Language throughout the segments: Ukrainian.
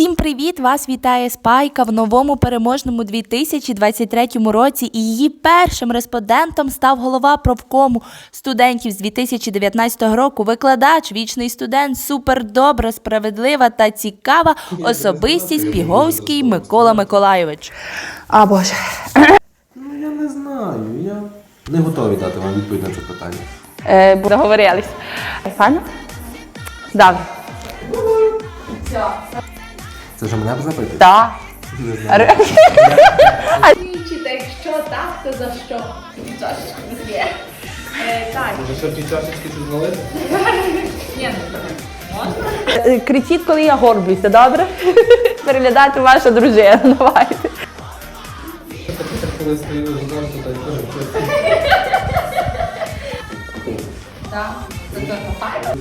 Усім привіт! Вас вітає Спайка в новому переможному 2023 році. І її першим респондентом став голова профкому студентів з 2019 року. Викладач, вічний студент, супердобра, справедлива та цікава особистість Піговський Микола Миколайович. А боже. Ну я не знаю. Я не готовий дати вам відповідь на це питання. Е, договорились. Файно? Добре. Це вже мене запитують? Так. Чи та якщо так, то за що? За що є? Е, Так, Може, що ті чашечки ні, Е, Кричіть, коли я горблюся, добре? Переглядати ваша дружина. Давайте. Коли стою зранку, так так. Це то файно.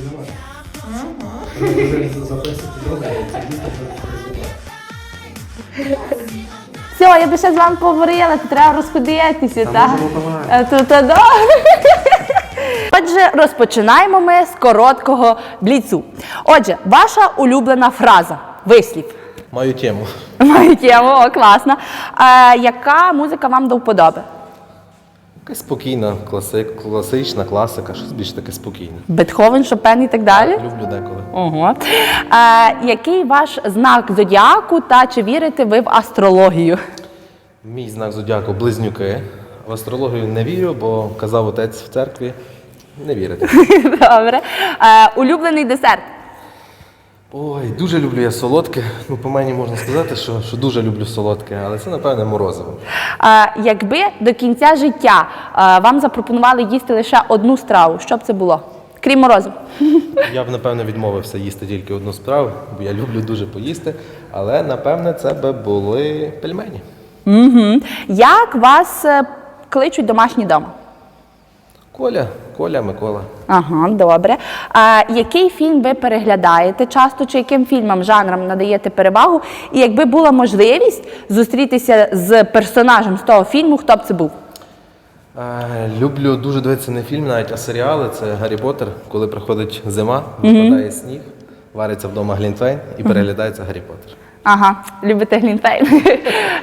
Все, я би ще з вами поговорила, то треба розходитися, Та То, то, да. Отже, розпочинаємо ми з короткого бліцу. Отже, ваша улюблена фраза, вислів. Маю тему. Маю тему, о, класно. Е, яка музика вам до вподоби? Якась спокійна, класи... класична класика, щось більш таке спокійне. Бетховен, Шопен і так далі? Люблю деколи. Ого. Е, який ваш знак зодіаку та чи вірите ви в астрологію? Мій знак зодіаку близнюки. В астрологію не вірю, бо казав отець в церкві. Не вірити. Добре. Е, улюблений десерт. Ой, дуже люблю я солодке. Ну, по мені можна сказати, що, що дуже люблю солодке, але це, напевне, морозиво. Е, якби до кінця життя е, вам запропонували їсти лише одну страву, що б це було? Крім морозу. Я б, напевне, відмовився їсти тільки одну страву, бо я люблю дуже поїсти. Але, напевне, це би були пельмені. Угу. Як вас е, кличуть домашні дома? Коля, Коля, Микола. Ага, добре. А, який фільм ви переглядаєте часто, чи яким фільмам, жанрам надаєте перевагу? І якби була можливість зустрітися з персонажем з того фільму, хто б це був? Е, люблю дуже дивитися не фільм, навіть а серіали. Це Гаррі Поттер, коли приходить зима, випадає сніг, вариться вдома Глінтвейн і переглядається Гаррі Поттер. Ага, любите Глінтвейн.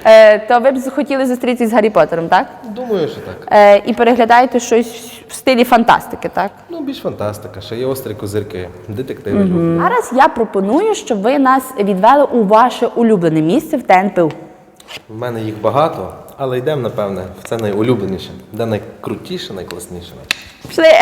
Е, То ви б хотіли зустрітися з Гаррі Поттером, так? Думаю, що так. Е, І переглядаєте щось в стилі фантастики, так? Ну, більш фантастика, ще є острі козирки, детективи люблю. Зараз я пропоную, щоб ви нас відвели у ваше улюблене місце в ТНПУ. У мене їх багато, але йдемо, напевне, в це найулюбленіше, де найкрутіше, найкласніше. Пішли!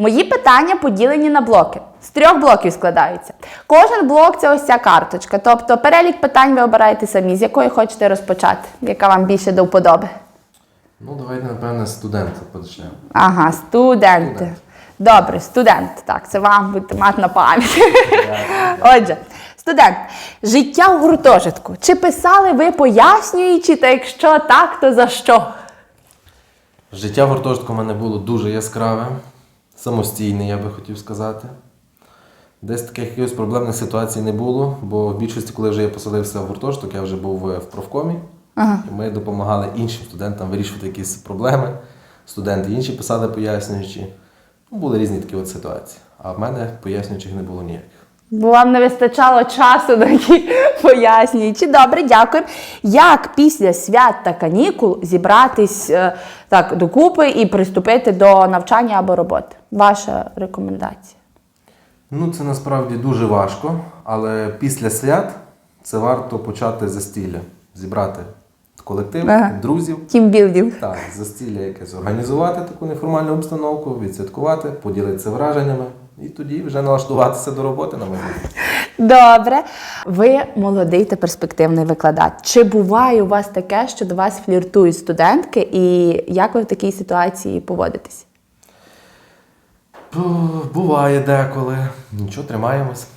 Мої питання поділені на блоки. З трьох блоків складаються. Кожен блок це ось ця карточка. Тобто перелік питань ви обираєте самі, з якої хочете розпочати, яка вам більше до вподоби. Ну, давайте, напевне, студента почнемо. Ага, студенти. Добре, студент. Так, це вам будете мати на пам'ять. Отже, студент, життя в гуртожитку. Чи писали ви пояснюючи, та якщо так, то за що? Життя в гуртожитку в мене було дуже яскраве, самостійне, я би хотів сказати. Десь таких якихось проблемних ситуацій не було, бо в більшості, коли вже я поселився в гуртожиток, я вже був е, в профкомі. І ми допомагали іншим студентам вирішувати якісь проблеми. Студенти інші писали пояснюючі. Ну, були різні такі от ситуації. А в мене пояснюючих не було ніяких. Бо вам не вистачало часу на які пояснюючи. Добре, дякую. Як після свят та канікул зібратись е, так докупи і приступити до навчання або роботи? Ваша рекомендація. Ну, це насправді дуже важко, але після свят це варто почати застілля, зібрати колектив, Ага. друзів. Тімбілдинг. Так, застілля якесь організувати таку неформальну обстановку, відсвяткувати, поділитися враженнями і тоді вже налаштуватися до роботи на майбутнє. Добре. Ви молодий та перспективний викладач. Чи буває у вас таке, що до вас фліртують студентки, і як ви в такій ситуації поводитесь? Бу- Буває деколи. Нічого, тримаємось.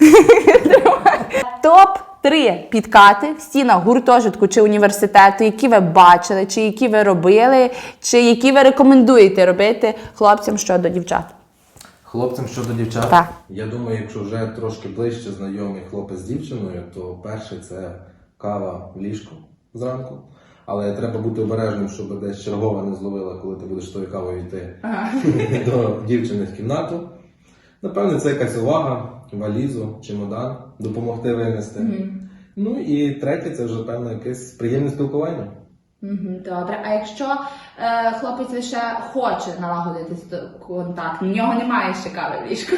Топ-3 підкати в стінах гуртожитку чи університету, які ви бачили, чи які ви робили, чи які ви рекомендуєте робити хлопцям щодо дівчат. Хлопцям щодо дівчат. Так. Я думаю, якщо вже трошки ближче знайомий хлопець з дівчиною, то перше це кава в ліжку зранку. Але треба бути обережним, щоб десь чергова не зловила, коли ти будеш тою кавою йти до дівчини в кімнату. Напевне, це якась увага, валізу, чемодан, допомогти винести. Ну і третє, це вже певно якесь приємне спілкування. Добре, а якщо е, хлопець лише хоче налагодити контакт, в нього немає ще кави в ліжку.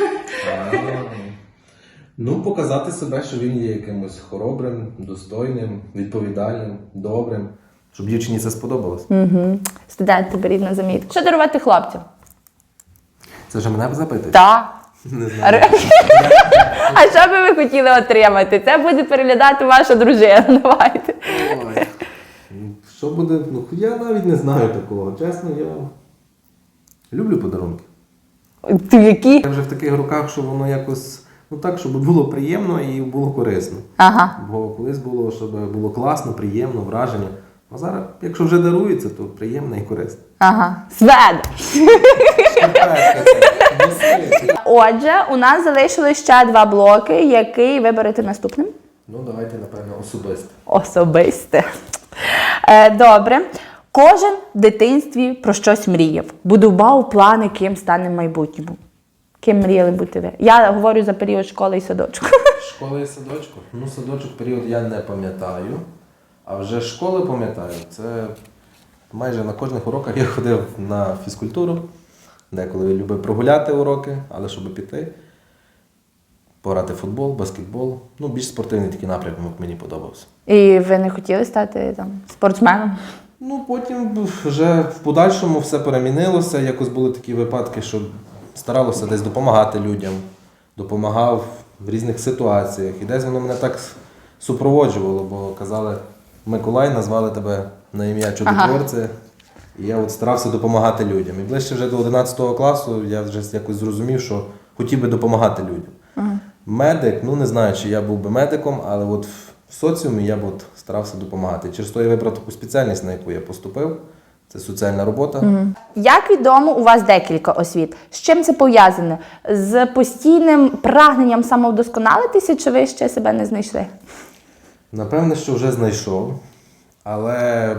Ну, показати себе, що він є якимось хоробрим, достойним, відповідальним, добрим. Щоб дівчині це сподобалось. Угу. Студенти беріть на замітку. Що дарувати хлопцям? Це вже мене запитують? Так. Не знаю. А що би ви хотіли отримати? Це буде переглядати ваша дружина. Давайте. Ой. Що буде? Ну, я навіть не знаю такого. Чесно, я люблю подарунки. Ти які? Я вже в таких руках, що воно якось, ну так, щоб було приємно і було корисно. Ага. Бо колись було, щоб було класно, приємно, враження. А зараз, якщо вже дарується, то приємно і корисно. Ага. Свед. Отже, у нас залишилось ще два блоки. Який виберете наступним? Ну, давайте, напевно, особисто. Особисте. Е, добре. Кожен в дитинстві про щось мріяв. Будував плани, ким стане в майбутньому. Ким мріяли бути ви? Я говорю за період школи і садочку. Школа і садочку? Ну, садочок період я не пам'ятаю. А вже школи пам'ятаю. Це майже на кожних уроках я ходив на фізкультуру. Деколи любив прогуляти уроки, але щоб піти, пограти в футбол, баскетбол. Ну, більш спортивний такий напрямок мені подобався. І ви не хотіли стати там спортсменом? Ну, потім вже в подальшому все перемінилося. Якось були такі випадки, що старалося десь допомагати людям, допомагав в різних ситуаціях. І десь воно мене так супроводжувало, бо казали, Миколай назвали тебе на ім'я чудотворця. І я от старався допомагати людям. І ближче вже до 11 класу я вже якось зрозумів, що хотів би допомагати людям. Медик, ну не знаю, чи я був би медиком, але от в соціумі я б от старався допомагати. Через то я вибрав таку спеціальність, на яку я поступив. Це соціальна робота. Як відомо, у вас декілька освіт. З чим це пов'язане? З постійним прагненням самовдосконалитися, чи ви ще себе не знайшли? Напевне, що вже знайшов, але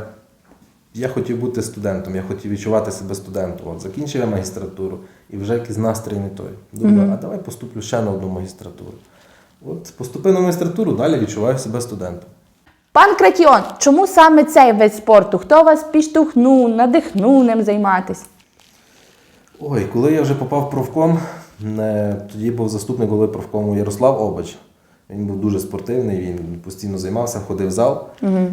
я хотів бути студентом, я хотів відчувати себе студентом. От закінчив я магістратуру і вже якийсь настрій не той. Думаю, а давай поступлю ще на одну магістратуру. От поступив на магістратуру, далі відчуваю себе студентом. Пан Кратіон, чому саме цей вид спорту? Хто вас підштовхнув, надихнув ним займатися? Ой, коли я вже попав в профком, тоді був заступник голови профкому Ярослав Обач. Він був дуже спортивний, він постійно займався, ходив в зал.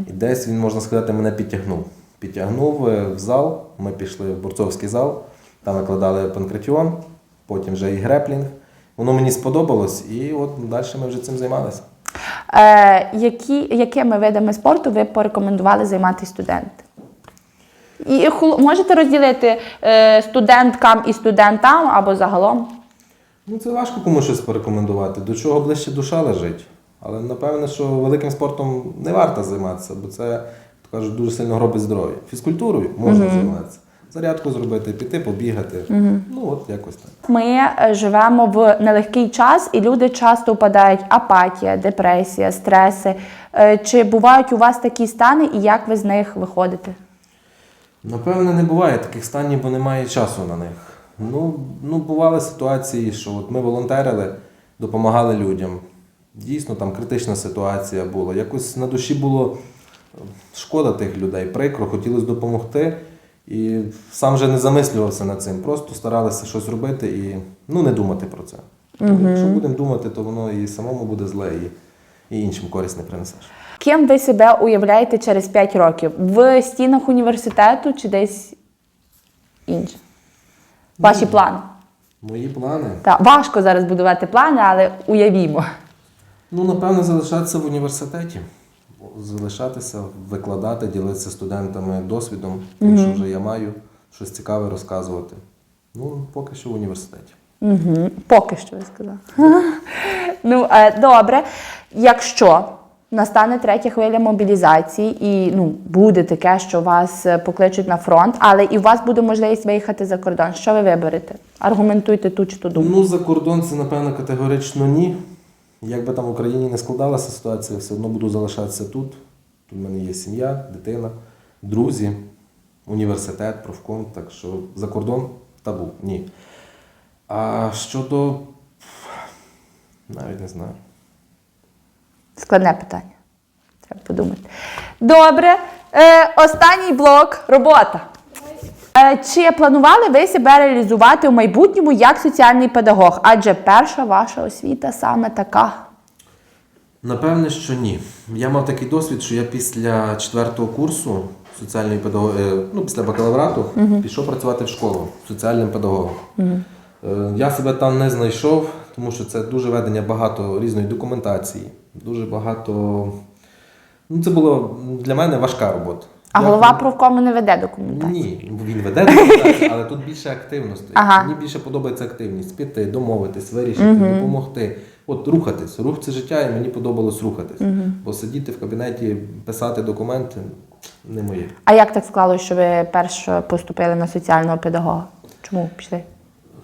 І десь він, можна сказати, мене підтягнув. Підтягнув е, в зал, ми пішли в борцовський зал, там викладали панкратіон, потім вже і греплінг. Воно мені сподобалось, і от далі ми вже цим займалися. Е, які, якими видами спорту ви порекомендували займатися студенти? І можете розділити е, студенткам і студентам або загалом? Ну, це важко комусь щось порекомендувати. До чого ближче душа лежить. Але напевне, що великим спортом не варто займатися, бо це, кажуть, дуже сильно робить здоров'я. Фізкультурою можна займатися. Зарядку зробити, піти, побігати. Ну, от якось так. Ми е, живемо в нелегкий час, і люди часто впадають апатія, депресія, стреси. Е, Чи бувають у вас такі стани, і як ви з них виходите? Напевне, не буває таких станів, бо немає часу на них. Ну, ну, бували ситуації, що от ми волонтерили, допомагали людям. Дійсно, там критична ситуація була. Якось на душі було е, шкода тих людей, прикро, хотілося допомогти. І сам же не замислювався над цим. Просто старалися щось робити і ну, не думати про це. Бо Якщо будемо думати, то воно і самому буде зле, і, і іншим користь не принесеш. Ким ви себе уявляєте через 5 років? В стінах університету чи десь інше? Ваші плани? Мої плани. Так, важко зараз будувати плани, але уявімо. Ну, напевно, залишатися в університеті. Залишатися, викладати, ділитися студентами досвідом, тим, що вже я маю, щось цікаве розказувати. Ну, поки що в університеті. Угу. Поки що ви сказали. ну, е, добре. Якщо настане третя хвиля мобілізації, і ну, буде таке, що вас е, покличуть на фронт, але і у вас буде можливість виїхати за кордон, що ви виберете? Аргументуйте ту чи ту думку. Ну, за кордон це, напевно, категорично ні. Як би там в Україні не складалася ситуація, все одно буду залишатися тут. Тут в мене є сім'я, дитина. друзі, університет, профком, так що за кордон табу, ні. А щодо. навіть не знаю. Складне питання. Треба подумати. Добре. Е, останній блок робота. Е, чи планували ви себе реалізувати у майбутньому як соціальний педагог? Адже перша ваша освіта саме така. Напевне, що ні. Я мав такий досвід, що я після четвертого курсу соціальної педагоги, ну, після бакалаврату, пішов працювати в школу соціальним педагогом. Е, Я себе там не знайшов, тому що це дуже ведення багато різної документації, дуже багато. Ну, це була для мене важка робота. А Я голова профкому не веде документацію. ні, він веде документацію, але тут більше активності. Ага. Мені більше подобається активність. Піти, домовитись, вирішити, допомогти. От рухатись. Рух це життя, і мені подобалось рухатись. Бо сидіти в кабінеті, писати документи не моє. А як так склалося, що ви перше поступили на соціального педагога? Чому пішли?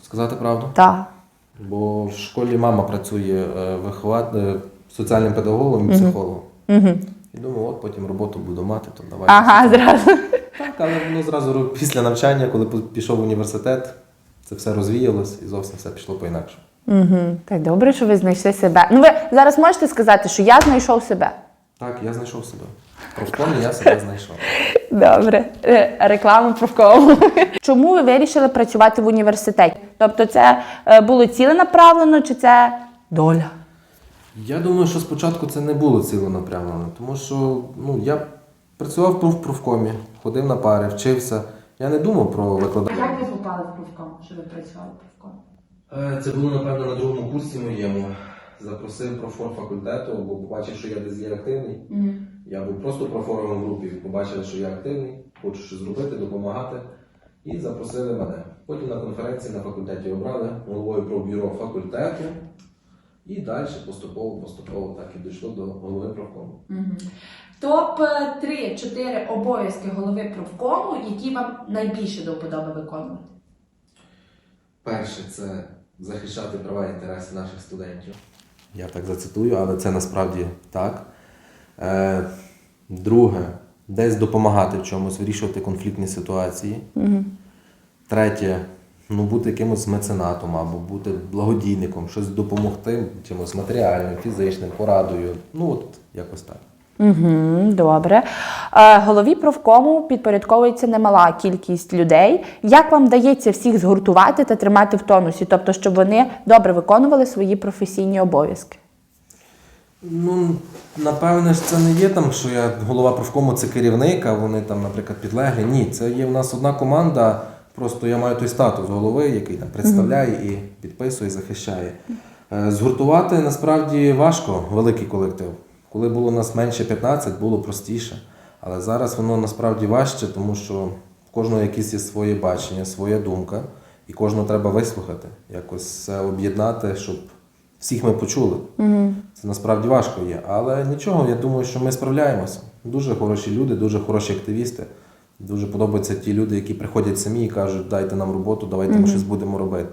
Сказати правду? Так. Бо в школі мама працює е, виховат... е, соціальним педагогом і психологом. І думаю, от потім роботу буду мати, то давай. Ага, зразу. Так, але воно зразу після навчання, коли пішов в університет, це все розвіялось і зовсім все пішло по-інакше. Угу. Так добре, що ви знайшли себе. Ну ви зараз можете сказати, що я знайшов себе. Так, я знайшов себе. Профкомі я себе знайшов. Добре, Е, реклама профкому. Чому ви вирішили працювати в університеті? Тобто, це е, було ціленаправлено, чи це доля? Я думаю, що спочатку це не було ціленапрямлено, тому що ну, я працював в профкомі, ходив на пари, вчився. Я не думав про викладання. Як ви попали в профком, що ви працювали в профком? Е, Це було, напевно, на другому курсі моєму. Запросив профор факультету, бо побачив, що я десь є активний. Я був просто профором в групі, побачили, що я активний, хочу щось зробити, допомагати. І запросили мене. Потім на конференції на факультеті обрали головою про бюро факультету. І далі поступово, поступово так і дійшло до голови профкому. Топ 3-4 обов'язки голови профкому, які вам найбільше до вподоби виконувати. Перше це захищати права і інтереси наших студентів. Я так зацитую, але це насправді так. Е, друге, десь допомагати в чомусь, вирішувати конфліктні ситуації. Третє, ну, бути якимось меценатом або бути благодійником, щось допомогти чимось матеріальним, фізичним, порадою. Ну, от якось так. Угу, добре. Е, голові профкому підпорядковується немала кількість людей. Як вам вдається всіх згуртувати та тримати в тонусі, тобто, щоб вони добре виконували свої професійні обов'язки? Ну, напевне ж, це не є там, що я голова профкому це керівник, а вони там, наприклад, підлеглі. Ні, це є в нас одна команда. Просто я маю той статус голови, який там представляє і підписує, захищає. Е, Згуртувати насправді важко великий колектив. Коли було нас менше 15, було простіше. Але зараз воно насправді важче, тому що в кожного якісь є своє бачення, своя думка, і кожного треба вислухати, якось об'єднати, щоб всіх ми почули. Це насправді важко є. Але нічого, я думаю, що ми справляємося. Дуже хороші люди, дуже хороші активісти. Дуже подобаються ті люди, які приходять самі і кажуть, дайте нам роботу, давайте ми щось будемо робити.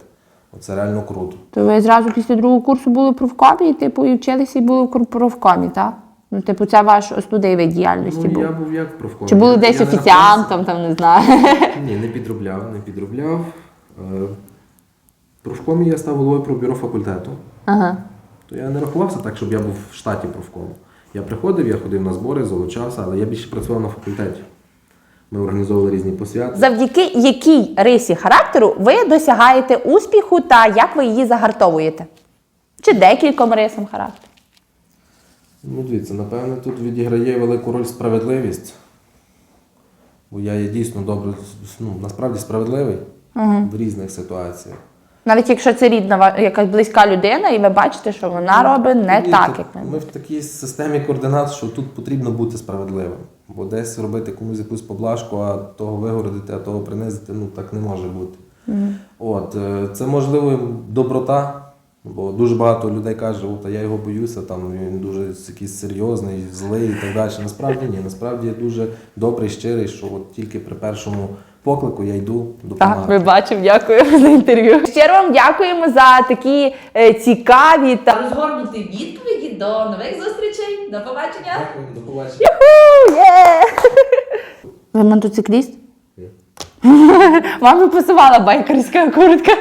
Оце реально круто. То ви зразу після другого курсу були в профкомі, типу, і вчилися і були в профкомі, так? Ну, типу, це ваш основний вид діяльності був. Ну, я був як в профкомі. Чи були Я- десь не офіціантом, там не знаю. рахувався. Ні, не підробляв, не підробляв. Е, профкомі я став головою про бюро факультету. Ага. То я не рахувався так, щоб я був в штаті профкому. Я приходив, я ходив на збори, залучався, але я більше працював на факультеті. Ми організовували різні посвяти. Завдяки якій рисі характеру ви досягаєте успіху та як ви її загартовуєте? Чи декільком рисам характеру? Ну, дивіться, напевне, тут відіграє велику роль справедливість. Бо я є дійсно добре, ну, насправді справедливий в різних ситуаціях. Навіть якщо це рідна якась близька людина, і ви бачите, що вона робить не Ні, так, як ми. Ми в такій системі координат, що тут потрібно бути справедливим. Бо десь робити комусь якусь поблажку, а того вигородити, а того принизити, ну так не може бути. От, е, це можливо доброта, бо дуже багато людей каже, от, а я його боюся, там він дуже якийсь серйозний, злий і так далі. Насправді ні, насправді я дуже добрий, щирий, що от тільки при першому поклику я йду допомагати. Так, ми бачимо, дякую за інтерв'ю. Щиро вам дякуємо за такі е, цікаві та Розгорнуті відповіді до нових зустрічей. До побачення! Дякую, до побачення. Є! Ви мотоцикліст? Вам пасувала байкерська куртка.